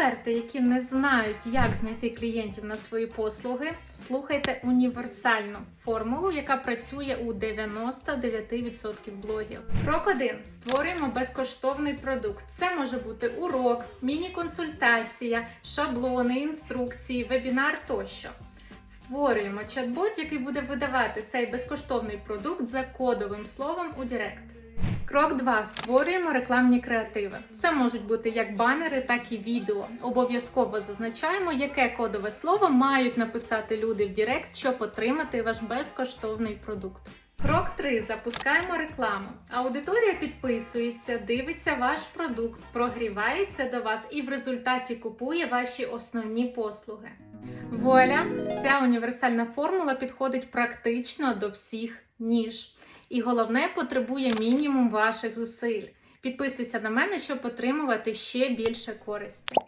експерти, які не знають, як знайти клієнтів на свої послуги, слухайте універсальну формулу, яка працює у 99% блогів. Крок 1. Створюємо безкоштовний продукт. Це може бути урок, міні-консультація, шаблони, інструкції, вебінар тощо. Створюємо чат-бот, який буде видавати цей безкоштовний продукт за кодовим словом у Директ. Крок 2. Створюємо рекламні креативи. Це можуть бути як банери, так і відео. Обов'язково зазначаємо, яке кодове слово мають написати люди в Директ, щоб отримати ваш безкоштовний продукт. Крок 3. Запускаємо рекламу. Аудиторія підписується, дивиться ваш продукт, прогрівається до вас і в результаті купує ваші основні послуги. Вуаля! Ця універсальна формула підходить практично до всіх ніж. І головне потребує мінімум ваших зусиль. Підписуйся на мене, щоб отримувати ще більше користі.